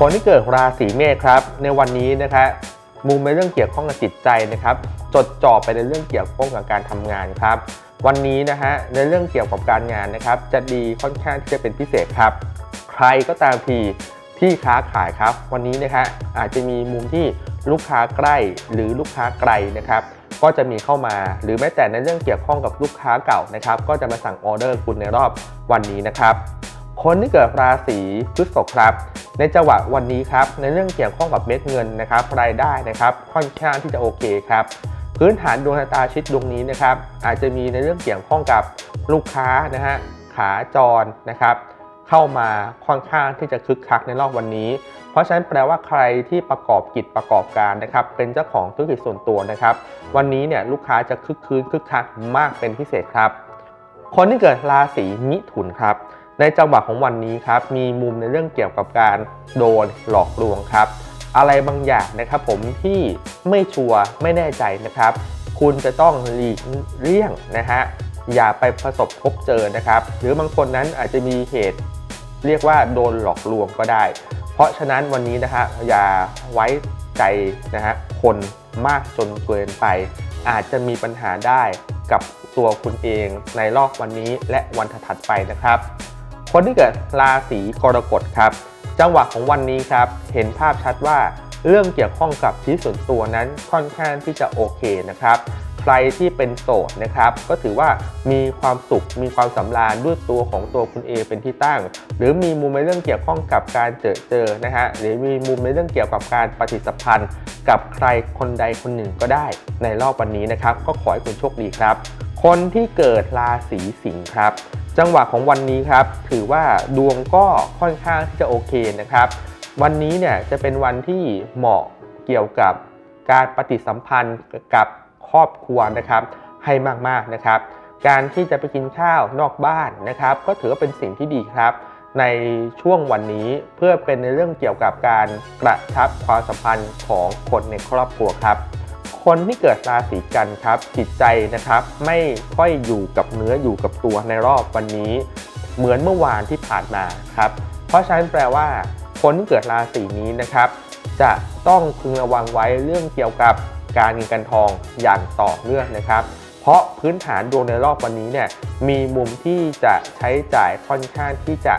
คนที่เกิดราศีเมษครับ ในวันนี้นะครับมุมในเรื่องเกี่ยวข้องกับจิตใจนะครับ จดจ่อไปในเรื่องเกี่ยวข้องกับการทำงานครับ วันนี้นะฮะในเรื่องเกี่ยวกับการงานนะครับ จะดีค่อนข้างที่จะเป็นพิเศษครับ ใครก็ตามทีที่ค้าขายครับ วันนี้นะฮะอาจจะมีมุมที่ลูกค้าใกล้หรือลูกค้าไกลนะครับ ก็จะมีเข้ามา หรือแม้แต่ในเรื่องเกี่ยวข้องกับลูกค้าเก่านะครับ ก็จะมาสั่งออเดอร์คุณในรอบวันนี้นะครับ คนที่เกิดราศีพฤษภครับ ในจังหวะวันนี้ครับในเรื่องเกี่ยวข้องกับเม็ดเงินนะครับรายได้นะครับค่อนข้างที่จะโอเคครับพื้นฐานดวงชะตาชิดดวงนี้นะครับอาจจะมีในเรื่องเกี่ยวข้องกับลูกค้านะฮะขาจรนะครับเข้ามาค่อนข้างที่จะคึกคักในรอบวันนี้ เพราะฉะนั้นแปลว่าใครที่ประกอบกิจประกอบการนะครับ เป็นเจ้าของธุรกิจส่วนตัวนะครับ วันนี้เนี่ยลูกค้าจะคึกคืนคึกคักมากเป็นพิเศษครับ คนที่เกิดราศีมิถุนครับ ในจังหวะของวันนี้ครับมีมุมในเรื่องเกี่ยวกับการโดนหลอกลวงครับ อะไรบางอย่างนะครับผมที่ไม่ชัวร์ไม่แน่ใจนะครับ คุณจะต้องหลีกเลี่ยงนะฮะอย่าไปประสบพบเจอนะครับ หรือบางคนนั้นอาจจะมีเหตุเรียกว่าโดนหลอกลวงก็ได้ เพราะฉะนั้นวันนี้นะฮะอย่าไว้ใจนะฮะคนมากจนเกินไป อาจจะมีปัญหาได้กับตัวคุณเองในรอบวันนี้และวันถัดไปนะครับ คนที่เกิดราศีกรกฎครับ จังหวะของวันนี้ครับ เห็นภาพชัดว่าเรื่องเกี่ยวข้องกับชีวิตส่วนตัวนั้นค่อนข้างที่จะโอเคนะครับ ใครที่เป็นโสดนะครับ ก็ถือว่ามีความสุขมีความสำราญด้วยตัวของตัวคุณเองเป็นที่ตั้ง หรือมีมุมในเรื่องเกี่ยวข้องกับการเจอเจอนะฮะหรือมีมุมในเรื่องเกี่ยวกับการปฏิสัมพันธ์ กับใครคนใดคนหนึ่งก็ได้ ในรอบวันนี้นะครับ ก็ขอให้คุณโชคดีครับ คนที่เกิดราศีสิงห์ครับ จังหวะของวันนี้ครับ ถือว่าดวงก็ค่อนข้างที่จะโอเคนะครับ วันนี้เนี่ยจะเป็นวันที่เหมาะเกี่ยวกับการปฏิสัมพันธ์กับครอบครัวนะครับ ให้มากๆนะครับ การที่จะไปกินข้าวนอกบ้านนะครับ ก็ถือว่าเป็นสิ่งที่ดีครับ ในช่วงวันนี้เพื่อเป็นในเรื่องเกี่ยวกับการกระชับความสัมพันธ์ของคนในครอบครัวครับ คนที่เกิดราศีกันครับจิตใจนะครับไม่ค่อยอยู่กับเนื้ออยู่กับตัวในรอบวันนี้ เหมือนเมื่อวานที่ผ่านมาครับ เพราะฉะนั้นแปลว่า คนที่เกิดราศีนี้นะครับ จะต้องพึงระวังไว้เรื่องเกี่ยวกับการเงินการทองอย่างต่อเนื่องนะครับ เพราะพื้นฐานดวงในรอบวันนี้เนี่ยมีมุมที่จะใช้จ่ายค่อนข้างที่จะ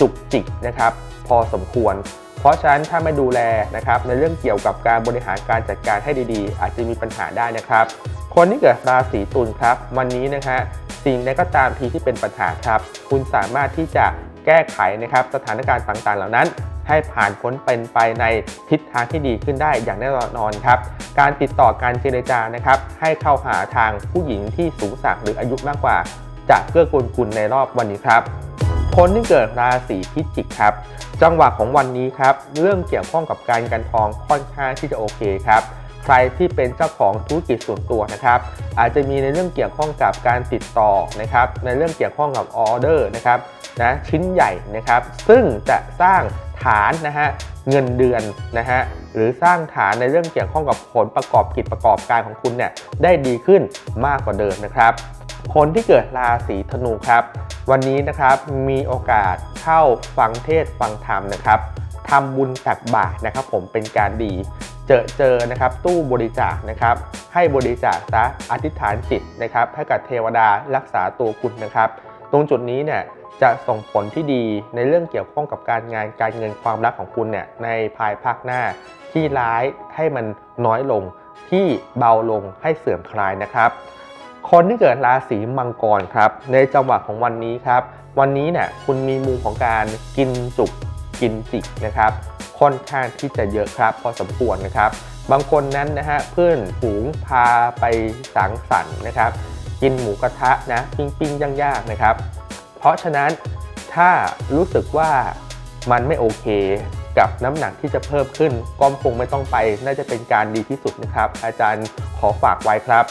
จุกจิกนะครับ พอสมควร เพราะฉะนั้นถ้าไม่ดูแลนะครับในเรื่องเกี่ยวกับการบริหารการจัดการให้ดีๆ อาจจะมีปัญหาได้นะครับ คนที่เกิดราศีตุลครับ วันนี้นะฮะสิ่งใดก็ตามทีที่เป็นปัญหาครับ คุณสามารถที่จะแก้ไขนะครับสถานการณ์ต่างๆ เหล่านั้น ให้ผ่านพ้นเป็นไปในทิศทางที่ดีขึ้นได้อย่างแน่นอนครับ การติดต่อการเจรจานะครับ ให้เข้าหาทางผู้หญิงที่สูงสักหรืออายุมากกว่า จะเกื้อกูลคุณในรอบวันนี้ครับ คนที่เกิดราศีพิจิกครับ จังหวะของวันนี้ครับ เรื่องเกี่ยวข้องกับการกันทองค่อนข้างที่จะโอเคครับใครที่เป็นเจ้าของธุรกิจส่วนตัวนะครับ อาจจะมีในเรื่องเกี่ยวข้องกับการติดต่อนะครับ ในเรื่องเกี่ยวข้องกับออเดอร์นะครับนะชิ้นใหญ่นะครับ ซึ่งจะสร้างฐานนะฮะเงินเดือนนะฮะหรือสร้างฐานในเรื่องเกี่ยวข้องกับผลประกอบกิจประกอบการของคุณเนี่ยได้ดีขึ้นมากกว่าเดิมนะครับ คนที่เกิดราศีธนูครับ วันนี้นะครับมีโอกาสเข้าฟังเทศฟังธรรมนะครับทำบุญตักบาตรนะครับ ผมเป็นการดี เจอเจอนะครับตู้บริจาคนะครับ ให้บริจาคซะอธิษฐานจิตนะครับให้กับเทวดารักษาตัวคุณนะครับ ตรงจุดนี้เนี่ยจะส่งผลที่ดีในเรื่องเกี่ยวข้องกับการงานการเงินความรักของคุณเนี่ยในภายภาคหน้า ที่ร้ายให้มันน้อยลงที่เบาลงให้เสื่อมคลายนะครับ คนที่เกิดราศีมังกรครับ ในจังหวะของวันนี้ครับ วันนี้เนี่ยคุณมีมุมของการกินจุกกินจิกนะครับ ค่อนข้างที่จะเยอะครับพอสมควรนะครับ บางคนนั้นนะฮะเพื่อนฝูงพาไปสังสรรค์นะครับ กินหมูกระทะนะปิ้งปิ้งย่างๆนะครับ เพราะฉะนั้นถ้ารู้สึกว่ามันไม่โอเคกับน้ำหนักที่จะเพิ่มขึ้นก็คงไม่ต้องไป น่าจะเป็นการดีที่สุดนะครับ อาจารย์ขอฝากไว้ครับ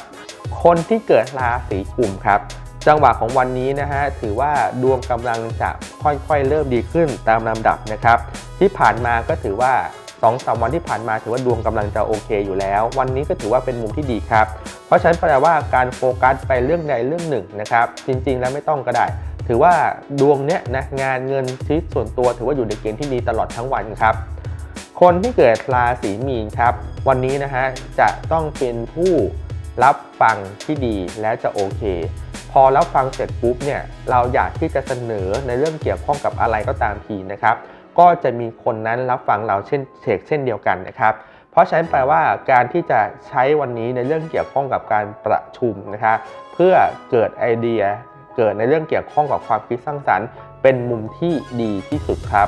คนที่เกิดราศีกุมครับ จังหวะของวันนี้นะฮะถือว่าดวงกำลังจะค่อยๆ เริ่มดีขึ้นตามลำดับนะครับ ที่ผ่านมาก็ถือว่า2อสวันที่ผ่านมาถือว่าดวงกำลังจะโอเคอยู่แล้ว วันนี้ก็ถือว่าเป็นมุมที่ดีครับ เพราะฉะนั้นแปลว่าการโฟกัสไปเรื่องใดเรื่องหนึ่งนะครับ จริงๆแล้วไม่ต้องก็ได้ ถือว่าดวงเนี้ยนะงานเงินชีวิตส่วนตัว ถือว่าอยู่ในเกณฑ์ที่ดีตลอดทั้งวันครับ คนที่เกิดราศีมีนครับ วันนี้นะฮะจะต้องเป็นผู้ รับฟังที่ดีและจะโอเค พอรับฟังเสร็จปุ๊บเนี่ยเราอยากที่จะเสนอในเรื่องเกี่ยวข้องกับอะไรก็ตามทีนะครับ ก็จะมีคนนั้นรับฟังเราเช่นเชกเช่นเดียวกันนะครับ เพราะฉะนั้นแปลว่าการที่จะใช้วันนี้ในเรื่องเกี่ยวข้องกับการประชุมนะคะเพื่อเกิดไอเดีย เกิดในเรื่องเกี่ยวข้องกับความคิดสร้างสรรค์ เป็นมุมที่ดีที่สุดครับ